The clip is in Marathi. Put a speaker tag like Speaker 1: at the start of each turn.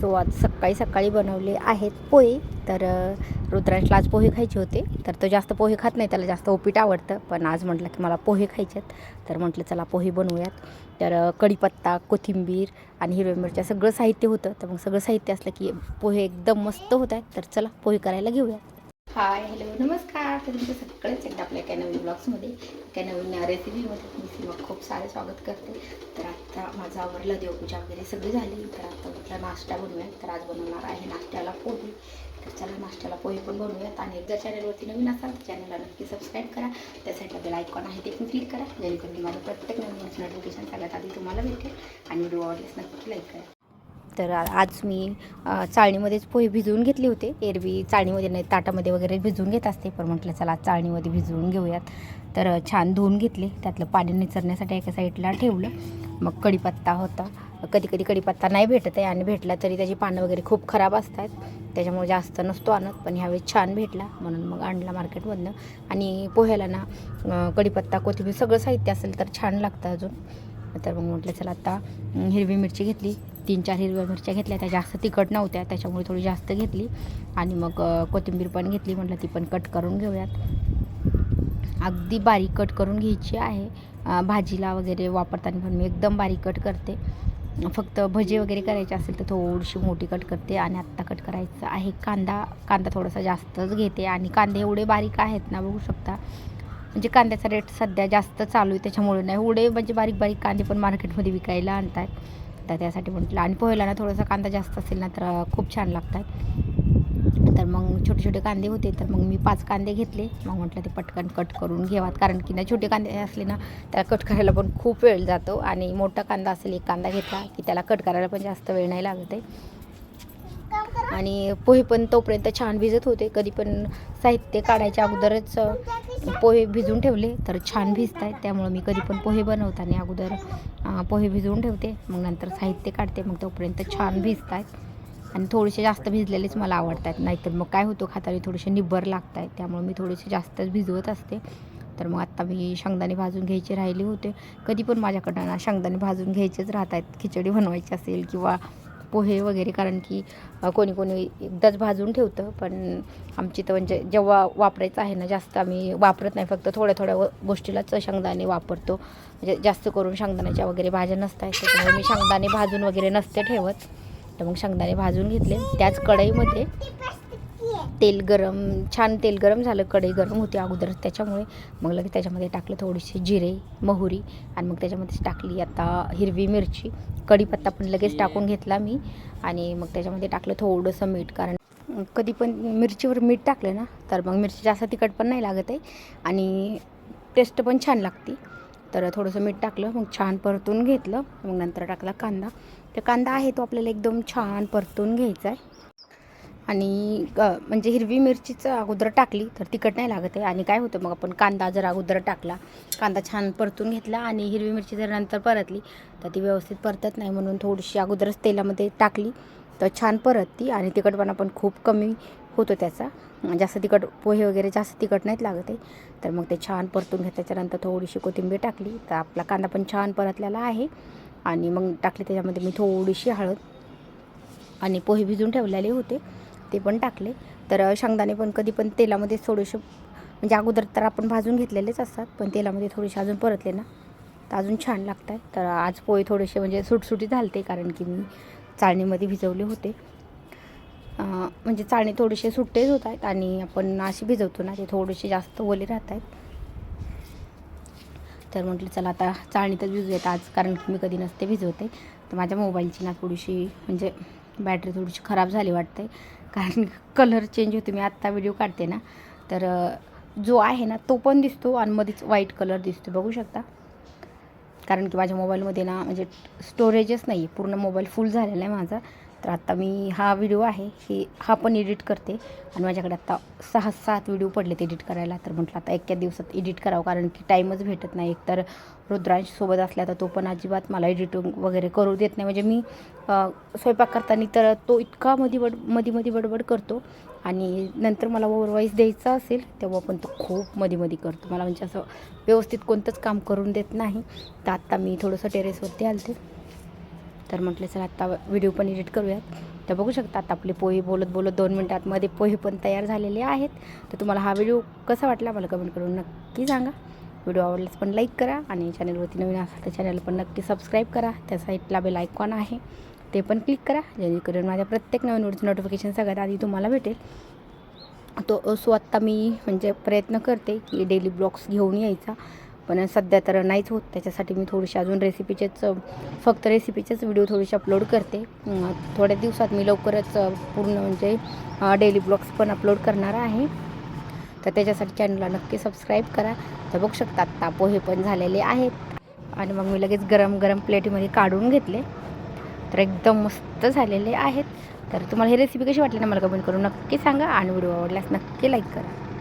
Speaker 1: सो आज सकाळी सकाळी बनवले आहेत पोहे. तर रुद्रांशला आज पोहे खायचे होते. तर तो जास्त पोहे खात नाही त्याला जास्त उपीट आवडतं. पण आज म्हटलं की मला पोहे खायचे आहेत. तर म्हटलं चला पोहे बनवूयात. तर कढीपत्ता कोथिंबीर आणि हिरव्या मिरच्या सगळं साहित्य होतं. तर मग सगळं साहित्य असलं की पोहे एकदम मस्त होत आहेत. तर चला पोहे करायला घेऊयात. हाय हॅलो नमस्कार. तर तुमचं सगळंच एकदा आपल्या एका नवीन ब्लॉग्समध्ये एका नवीन रेसिपीमध्ये मी सीमा खूप सारे स्वागत करते. तर आत्ता माझं आवरलं देवपूजा वगैरे सगळी झाली. तर आता म्हटलं नाश्ता बनवूया तर आज बनवणार आहे नाश्त्याला पोहे. तर चला नाश्त्याला पोहे पण बनवूयात. आणि जर चॅनलवरती नवीन असाल तर चॅनलला नक्की सबस्क्राईब करा. त्या साईडला बेल आयकॉन आहे ते पण क्लिक करा. जेणेकरून माझं प्रत्येक नवीन नोटिफिकेशन सगळ्यात आधी तुम्हाला भेटेल. आणि व्हिडिओ आवडल्यास नक्की लाईक करा. तर आज मी चाळणीमध्येच पोहे भिजवून घेतले होते. एरवी चाळणीमध्ये नाही ताटामध्ये वगैरे भिजवून घेत असते पण म्हटलं चला चाळणीमध्ये भिजवून घेऊयात. तर छान धुवून घेतले. त्यातलं पाणी निचरण्यासाठी एका साईडला ठेवलं. मग कढीपत्ता होता. कधी कधी कढीपत्ता नाही भेटत आहे आणि भेटला तरी त्याची पानं वगैरे खूप खराब असतात. त्याच्यामुळे जास्त नसतो आणत पण ह्यावेळेस छान भेटला. म्हणून मग आणला मार्केटमधनं. आणि पोह्याला ना कढीपत्ता कोथिंबीर सगळं साहित्य असेल तर छान लागतं अजून. तर मग म्हटलं चला आता हिरवी मिरची घेतली. तीन चार हिरव्या मिरच्या घेतल्या. त्या जास्त तिखट नव्हत्या त्याच्यामुळे थोडी जास्त घेतली. आणि मग कोथिंबीर पण घेतली. म्हटलं ती पण कट करून घेऊयात. अगदी बारीक कट करून घ्यायची आहे. भाजीला वगैरे वापरताना पण मी एकदम बारीक कट करते. फक्त भजे वगैरे करायचे असेल तर थोडीशी मोठी कट करते. आणि आत्ता कट करायचं आहे कांदा. कांदा थोडासा जास्तच घेते. आणि कांदे एवढे बारीक आहेत ना बघू शकता. म्हणजे कांद्याचा रेट सध्या जास्त चालू आहे. त्याच्यामुळे नाही एवढे म्हणजे बारीक बारीक कांदे पण मार्केटमध्ये विकायला आणतात तर त्यासाठी म्हटलं आणि पोह्याला ना थोडासा कांदा जास्त असेल ना तर खूप छान लागतात. तर मग छोटे छोटे कांदे होते तर मग मी पाच कांदे घेतले. मग म्हटलं ते पटकन कट करून घेवात. कारण की ना छोटे कांदे असले ना त्याला कट करायला पण खूप वेळ जातो. आणि मोठा कांदा असेल एक कांदा घेतला की त्याला कट करायला पण जास्त वेळ नाही लागत आहे. आणि पोहे पण तोपर्यंत छान भिजत होते. कधी पण साहित्य काढायच्या अगोदरच पोहे भिजून ठेवले तर छान भिजत आहेत त्यामुळं मी कधी पण पोहे बनवताना अगोदर पोहे भिजवून ठेवते. मग नंतर साहित्य काढते. मग तोपर्यंत छान भिजत आहेत आणि थोडेसे जास्त भिजलेलेच मला आवडतात. नाहीतर मग काय होतं खाताना थोडेसे निब्बर लागत आहेत त्यामुळे मी थोडेसे जास्तच भिजवत असते. तर मग आत्ता मी शेंगदाणे भाजून घ्यायचे राहिले होते. कधी पण माझ्याकडनं शेंगदाणे भाजून घ्यायचेच राहत आहेत खिचडी बनवायची असेल किंवा पोहे वगैरे कारण की कोणी कोणी एकदाच भाजून ठेवतं पण आमची तर म्हणजे जेव्हा वापरायचं आहे ना जास्त आम्ही वापरत नाही. फक्त थोड्या थोड्या व- गोष्टीलाच शेंगदाणे वापरतो. म्हणजे जास्त करून शेंगदाण्याच्या वगैरे भाज्या नसतात त्याच्यामुळे मी शेंगदाणे भाजून वगैरे नसते ठेवत. तर मग शेंगदाणे भाजून घेतले. त्याच कढईमध्ये तेल गरम छान तेल गरम झालं कढई गरम होती अगोदर त्याच्यामुळे मग लगेच त्याच्यामध्ये टाकलं थोडीशी जिरे मोहरी आणि मग त्याच्यामध्ये टाकली आता हिरवी मिरची. कढीपत्ता पण लगेच टाकून घेतला मी आणि मग त्याच्यामध्ये टाकलं थोडंसं मीठ. कारण कधी पण मिरचीवर मीठ टाकलं ना तर मग मिरची जास्त तिखट पण नाही लागत आहे आणि टेस्ट पण छान लागते. तर थोडंसं मीठ टाकलं मग छान परतून घेतलं. मग नंतर टाकला कांदा. तर कांदा आहे तो आपल्याला एकदम छान परतून घ्यायचा आहे. आणि म्हणजे हिरवी मिरचीच अगोदर टाकली तर तिखट नाही लागत आहे. आणि काय होतं मग आपण कांदा जर अगोदर टाकला कांदा छान परतून घेतला आणि हिरवी मिरची जर नंतर परतली तर ती व्यवस्थित परतत नाही म्हणून थोडीशी अगोदरच तेलामध्ये टाकली तर छान परतती आणि तिखटपणा पण खूप कमी होतो त्याचा. जास्त तिखट पोहे वगैरे जास्त तिखट नाहीत लागत आहे. तर मग ते छान परतून घेतल्याच्यानंतर थोडीशी कोथिंबीर टाकली तर आपला कांदा पण छान परतलेला आहे. आणि मग टाकली त्याच्यामध्ये मी थोडीशी हळद आणि पोहे भिजून ठेवलेले होते. ते पण टाकले. तर शेंगदाणे पण कधी पण तेलामध्ये थोडेसे म्हणजे अगोदर तर आपण भाजून घेतलेलेच असतात पण तेलामध्ये थोडेसे अजून परतले ना. तर अजून छान लागतात. तर आज पोहे थोडेसे म्हणजे सुटसुटी झालते कारण की मी चाळणीमध्ये भिजवले होते. म्हणजे चाळणी थोडेसे सुट्टेच होत आहेत आणि आपण अशी भिजवतो ना ते थोडेसे जास्त ओले राहत आहेत. तर म्हटलं चला आता चाळणीतच भिजूयात आज कारण की मी कधी नसते भिजवते. तर माझ्या मोबाईलची ना थोडीशी म्हणजे बॅटरी थोडीशी खराब झाली वाटते कारण कलर चेंज होते मी आत्ता व्हिडिओ काढते ना. तर जो आहे ना तो पण दिसतो आणि मध्येच व्हाईट कलर दिसतो बघू शकता. कारण की माझ्या मोबाईलमध्ये ना म्हणजे स्टोरेजच नाही आहे पूर्ण मोबाईल फुल झालेला आहे माझा. तर आत्ता मी हा व्हिडिओ आहे हे हा पण एडिट करते. आणि माझ्याकडे आत्ता सहा सात व्हिडिओ पडलेत एडिट करायला. तर म्हटलं आता एक्या दिवसात एडिट करावं कारण की टाईमच भेटत नाही. एकतर रुद्रांश सोबत असला तर तो पण अजिबात मला एडिटिंग वगैरे करू देत नाही. म्हणजे मी स्वयंपाक करताना तर तो इतका मधी बड मधी मधी बडबड करतो. आणि नंतर मला ओव्हरवाईज द्यायचा असेल तेव्हा पण तो खूप मधी मधी करतो. मला म्हणजे असं व्यवस्थित कोणतंच काम करून देत नाही. तर आत्ता मी थोडंसं टेरेसवरती आलते. तर म्हटलं सर आत्ता व्हिडिओ पण एडिट करूयात. तर बघू शकता आता आपले पोहे बोलत बोलत दोन मिनटात मध्ये पोहे पण तयार झालेले आहेत. तर तुम्हाला हा व्हिडिओ कसा वाटला मला कमेंट करून नक्की सांगा. व्हिडिओ आवडल्यास पण लाईक करा आणि चॅनलवरती नवीन असाल तर चॅनल पण नक्की सबस्क्राईब करा. त्या साईटला बेल आयकॉन आहे ते पण क्लिक करा. जेणेकरून माझ्या प्रत्येक नवीन व्हिडिओचं नोटिफिकेशन सगळ्यात आधी तुम्हाला भेटेल. तो सो आत्ता मी म्हणजे प्रयत्न करते की डेली ब्लॉग्स घेऊन यायचा. पण सध्या तर नाहीच होत. त्याच्यासाठी मी थोडीशी अजून रेसिपीचेच फक्त रेसिपीचेच व्हिडिओ थोडेसे अपलोड करते. थोड्या दिवसात मी लवकरच पूर्ण म्हणजे डेली ब्लॉग्स पण अपलोड करणार आहे. तर त्याच्यासाठी चॅनलला नक्की सबस्क्राईब करा. तर बघू शकता आत्ता पोहे पण झालेले आहेत. आणि मग मी लगेच गरम गरम प्लेटीमध्ये काढून घेतले. तर एकदम मस्त झालेले आहेत. तर तुम्हाला ही रेसिपी कशी वाटली ना मला कमेंट करून नक्की सांगा. आणि व्हिडिओ आवडल्यास नक्की लाईक करा.